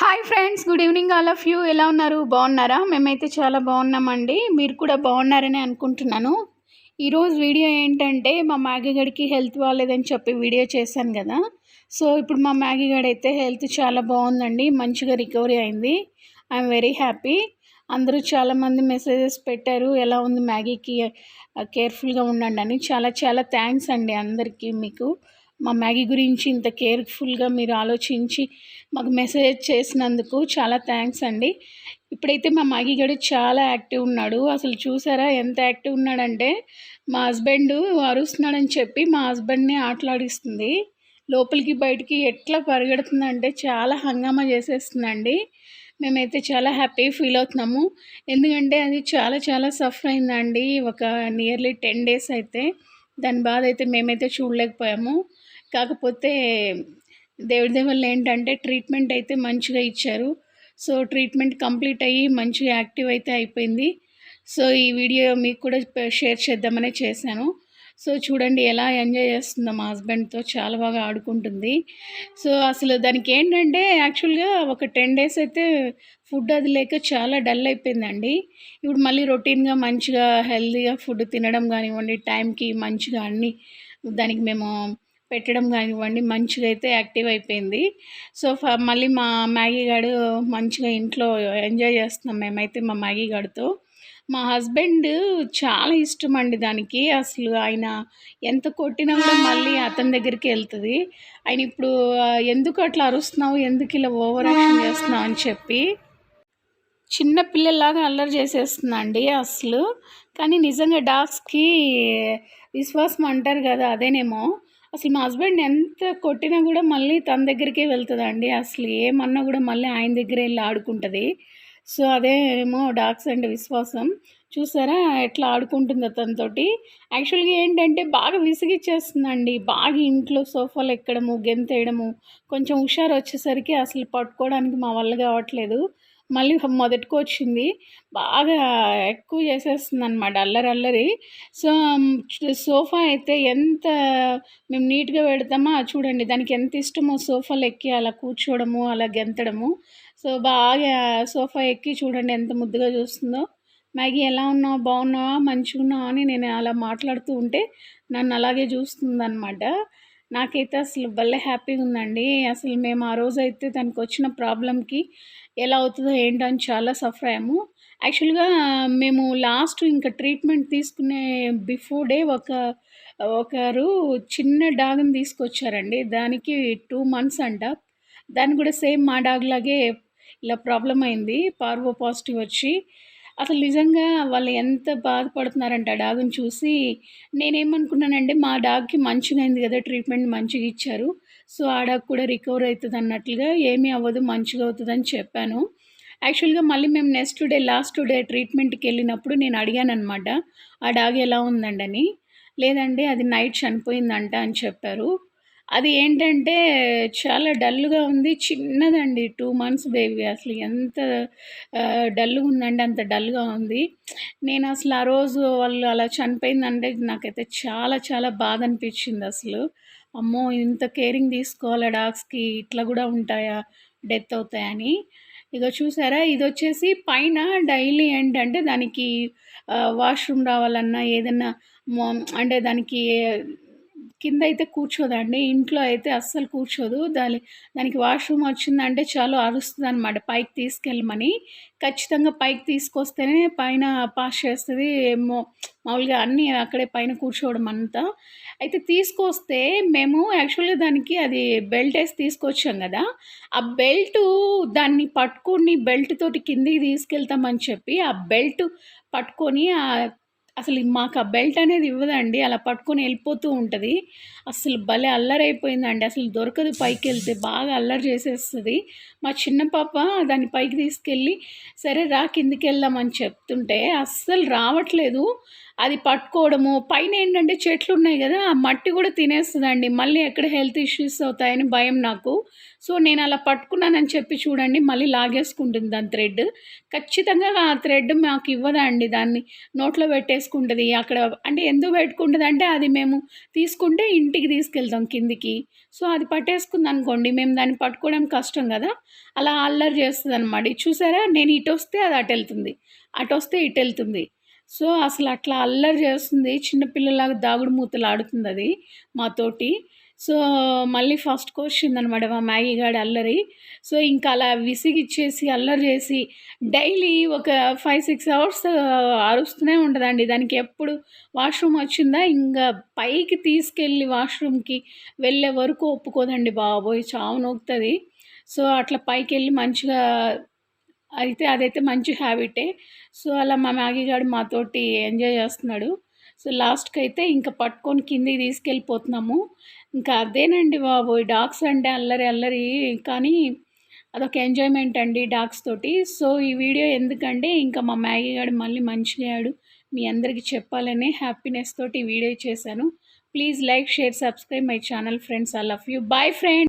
Hi friends good evening all of you ఎలా ఉన్నారు? బాగున్నారా? మేమైతే చాలా బాగున్నామండి. మీరు కూడా బాగున్నారని అనుకుంటున్నాను. ఈరోజు వీడియో ఏంటంటే మా మ్యాగీ గడికి హెల్త్ బాగాలేదని చెప్పి వీడియో చేశాను కదా. సో ఇప్పుడు మా మ్యాగీ గడి అయితే హెల్త్ చాలా బాగుందండి. మంచిగా రికవరీ అయింది. ఐఎమ్ వెరీ హ్యాపీ అందరూ చాలామంది మెసేజెస్ పెట్టారు. ఎలా ఉంది మ్యాగీకి? కేర్ఫుల్గా ఉండండి అని. చాలా చాలా థ్యాంక్స్ అండి అందరికీ మీకు. మా మ్యాగీ గురించి ఇంత కేర్ఫుల్గా మీరు ఆలోచించి మాకు మెసేజ్ చేసినందుకు చాలా థ్యాంక్స్ అండి. ఇప్పుడైతే మా మ్యాగీ గడు చాలా యాక్టివ్ ఉన్నాడు. అసలు చూసారా ఎంత యాక్టివ్ ఉన్నాడంటే మా హస్బెండ్ అరుస్తున్నాడని చెప్పి మా హస్బెండ్ని ఆటలాడిస్తుంది. లోపలికి బయటికి ఎట్లా పరిగెడుతుందంటే చాలా హంగామా చేసేస్తుందండి. మేమైతే చాలా హ్యాపీ ఫీల్ అవుతున్నాము. ఎందుకంటే అది చాలా చాలా సఫర్ అయిందండి. ఒక నియర్లీ టెన్ డేస్ అయితే. దాని బాధ అయితే మేమైతే చూడలేకపోయాము. కాకపోతే దేవుడి దేవుళ్ళు ఏంటంటే ట్రీట్మెంట్ అయితే మంచిగా ఇచ్చారు. సో ట్రీట్మెంట్ కంప్లీట్ అయ్యి మంచిగా యాక్టివ్ అయితే అయిపోయింది. సో ఈ వీడియో మీకు కూడా షేర్ చేద్దామనే చేశాను. సో చూడండి ఎలా ఎంజాయ్ చేస్తుందో మా హస్బెండ్తో చాలా బాగా ఆడుకుంటుంది. సో అసలు దానికి ఏంటంటే యాక్చువల్గా ఒక టెన్ డేస్ అయితే ఫుడ్ అది లేక చాలా డల్ అయిపోయిందండి. ఇప్పుడు మళ్ళీ రొటీన్గా మంచిగా హెల్తీగా ఫుడ్ తినడం కానివ్వండి టైంకి మంచిగా అన్నీ దానికి మేము పెట్టడం కానివ్వండి మంచిగా అయితే యాక్టివ్ అయిపోయింది. సో ఫ మళ్ళీ మా మ్యాగీ గాడు మంచిగా ఇంట్లో ఎంజాయ్ చేస్తున్నాం మేమైతే మా మ్యాగీ గాడితో. మా హస్బెండ్ చాలా ఇష్టం అండి దానికి. అసలు ఆయన ఎంత కొట్టినా కూడా మళ్ళీ అతని దగ్గరికి వెళ్తుంది. ఆయన ఇప్పుడు ఎందుకు అట్లా అరుస్తున్నావు? ఎందుకు ఇలా ఓవర్ యాక్షన్ చేస్తున్నావు? అని చెప్పి చిన్న పిల్లల్లాగా అల్లరి చేసేస్తుందండి అసలు. కానీ నిజంగా డాగ్స్కి విశ్వాసం అంటారు కదా అదేనేమో. అసలు మా హస్బెండ్ ఎంత కొట్టినా కూడా మళ్ళీ తన దగ్గరికే వెళ్తుందండి. అసలు ఏమన్నా కూడా మళ్ళీ ఆయన దగ్గరే వెళ్ళి ఆడుకుంటుంది. సో అదేమో డాగ్స్ అండ్ విశ్వాసం. చూసారా? ఎట్లా ఆడుకుంటుందో తనతోటి. యాక్చువల్గా ఏంటంటే బాగా విసిగిచ్చేస్తుందండి. బాగా ఇంట్లో సోఫాలు ఎక్కడము గెంతేయడము. కొంచెం హుషారు వచ్చేసరికి అసలు పట్టుకోవడానికి మా వల్ల కావట్లేదు. మళ్ళీ మొదటికి వచ్చింది. బాగా ఎక్కువ చేసేస్తుంది అనమాట అల్లరి అల్లరి. సో సోఫా అయితే ఎంత మేము నీట్గా పెడతామో చూడండి. దానికి ఎంత ఇష్టమో సోఫాలు ఎక్కి అలా కూర్చోవడము అలా గెంతడము. సో బాగా సోఫా ఎక్కి చూడండి ఎంత ముద్దుగా చూస్తుందో. మ్యాగీ ఎలా ఉన్నావు? బాగున్నావా? మంచిగా ఉన్నావా? అని నేను అలా మాట్లాడుతూ ఉంటే నన్ను అలాగే చూస్తుందన్నమాట. నాకైతే అసలు భలే హ్యాపీగా ఉందండి. అసలు మేము ఆ రోజు అయితే దానికి వచ్చిన ప్రాబ్లంకి ఎలా అవుతుందో ఏంటో అని చాలా సఫర్ అయ్యాము. యాక్చువల్గా మేము లాస్ట్ ఇంకా ట్రీట్మెంట్ తీసుకునే బిఫోర్ డే ఒక ఒకరు చిన్న డాగ్ని తీసుకొచ్చారండి. దానికి టూ మంత్స్ అంట. దాన్ని కూడా సేమ్ మా డాగ్ లాగే ఇలా ప్రాబ్లం అయింది. పార్వో పాజిటివ్ వచ్చి అసలు నిజంగా వాళ్ళు ఎంత బాధపడుతున్నారంటే ఆ డాగ్ని చూసి నేనేమనుకున్నానంటే మా డాగ్కి మంచిగా అయింది కదా ట్రీట్మెంట్ మంచిగా ఇచ్చారు. సో ఆ డాగ్ కూడా రికవర్ అవుతుంది అన్నట్లుగా ఏమీ అవ్వదు మంచిగా అవుతుంది అని చెప్పాను. యాక్చువల్గా మళ్ళీ మేము నెక్స్ట్ డే లాస్ట్ డే ట్రీట్మెంట్కి వెళ్ళినప్పుడు నేను అడిగాను అనమాట ఆ డాగ్ ఎలా ఉందండి అని లేదండి అది నైట్ చనిపోయిందంట అని చెప్పారు. అది ఏంటంటే చాలా డల్గా ఉంది. చిన్నదండి. టూ మంత్స్ బేబీ అసలు ఎంత డల్గా ఉందండి అంత డల్గా ఉంది. నేను అసలు ఆ రోజు వాళ్ళు అలా చనిపోయిందంటే నాకైతే చాలా చాలా బాధ అనిపించింది అసలు. అమ్మో! ఇంత కేరింగ్ తీసుకోవాలా డాగ్స్కి? ఇట్లా కూడా ఉంటాయా? డెత్ అవుతాయని. ఇక చూసారా? ఇది వచ్చేసి పైన డైలీ ఏంటంటే దానికి వాష్రూమ్ రావాలన్నా ఏదన్నా అంటే దానికి కింద అయితే కూర్చోదండి ఇంట్లో అయితే అస్సలు కూర్చోదు. దాని దానికి వాష్రూమ్ వచ్చిందంటే చాలు అరుస్తుంది అనమాట పైకి తీసుకెళ్ళమని. ఖచ్చితంగా పైకి తీసుకొస్తేనే పైన పాస్ చేస్తుంది ఏమో మామూలుగా అన్నీ అక్కడే పైన కూర్చోవడం అంతా. అయితే తీసుకొస్తే మేము యాక్చువల్గా దానికి అది బెల్ట్ వేసి తీసుకొచ్చాం కదా. ఆ బెల్ట్ దాన్ని పట్టుకొని బెల్ట్ తోటి కిందికి తీసుకెళ్తామని చెప్పి ఆ బెల్ట్ పట్టుకొని అసలు మాకు ఆ బెల్ట్ అనేది ఇవ్వదండి. అలా పట్టుకొని వెళ్ళిపోతూ ఉంటుంది. అసలు భలే అల్లరైపోయిందండి. అసలు దొరకదు పైకి వెళ్తే బాగా అల్లరి చేసేస్తుంది. మా చిన్న పాప దాన్ని పైకి తీసుకెళ్ళి సరే రా కిందికి వెళ్దామని చెప్తుంటే అస్సలు రావట్లేదు. అది పట్టుకోవడము. పైన ఏంటంటే చెట్లు ఉన్నాయి కదా ఆ మట్టి కూడా తినేస్తుందండి. మళ్ళీ ఎక్కడ హెల్త్ ఇష్యూస్ అవుతాయని భయం నాకు. సో నేను అలా పట్టుకున్నానని చెప్పి చూడండి మళ్ళీ లాగేసుకుంటుంది దాని థ్రెడ్. ఖచ్చితంగా ఆ థ్రెడ్ మాకు ఇవ్వదండి దాన్ని? నోట్లో పెట్టేసుకుంటుంది. అక్కడ అంటే ఎందుకు పెట్టుకుంటుంది అంటే అది మేము తీసుకుంటే ఇంటికి తీసుకెళ్తాం కిందికి. సో అది పట్టేసుకుంది అనుకోండి మేము దాన్ని పట్టుకోవడం కష్టం కదా. అలా అల్లరి చేస్తుంది అనమాట చూసారా? నేను ఇటు వస్తే అది అటు వెళ్తుంది. అటు వస్తే ఇటు వెళ్తుంది. సో అసలు అట్లా అల్లరి చేస్తుంది. చిన్నపిల్లలాగా దాగుడు మూతలు ఆడుతుంది అది మాతోటి సో మళ్ళీ ఫస్ట్ క్వశ్చన్ అనమాట మా మ్యాగీ గాడి అల్లరి. సో ఇంకా అలా విసిగిచ్చేసి అల్లరి చేసి డైలీ ఒక ఫైవ్ సిక్స్ అవర్స్ అరుస్తూనే ఉంటుందండి. దానికి ఎప్పుడు వాష్రూమ్ వచ్చిందా ఇంకా పైకి తీసుకెళ్ళి వాష్రూమ్కి వెళ్ళే వరకు ఒప్పుకోదండి బాబోయ్ చావు నొక్కుతుంది. సో అట్లా పైకి వెళ్ళి మంచిగా అయితే అదైతే మంచి హ్యాబిటే. సో అలా మా మ్యాగీ గారు మాతోటి ఎంజాయ్ చేస్తున్నాడు. సో లాస్ట్కి అయితే ఇంకా పట్టుకొని కిందికి తీసుకెళ్ళిపోతున్నాము. ఇంకా అదేనండి బాబు డాగ్స్ అంటే అల్లరి అల్లరి కానీ అదొక ఎంజాయ్మెంట్ అండి డాగ్స్ తోటి. సో ఈ వీడియో ఎందుకంటే ఇంకా మా మ్యాగీ గారు మళ్ళీ మంచిగాడు మీ అందరికీ చెప్పాలనే హ్యాపీనెస్ తోటి ఈ వీడియో చేశాను. Please like share subscribe my channel friends. I love you. Bye friend.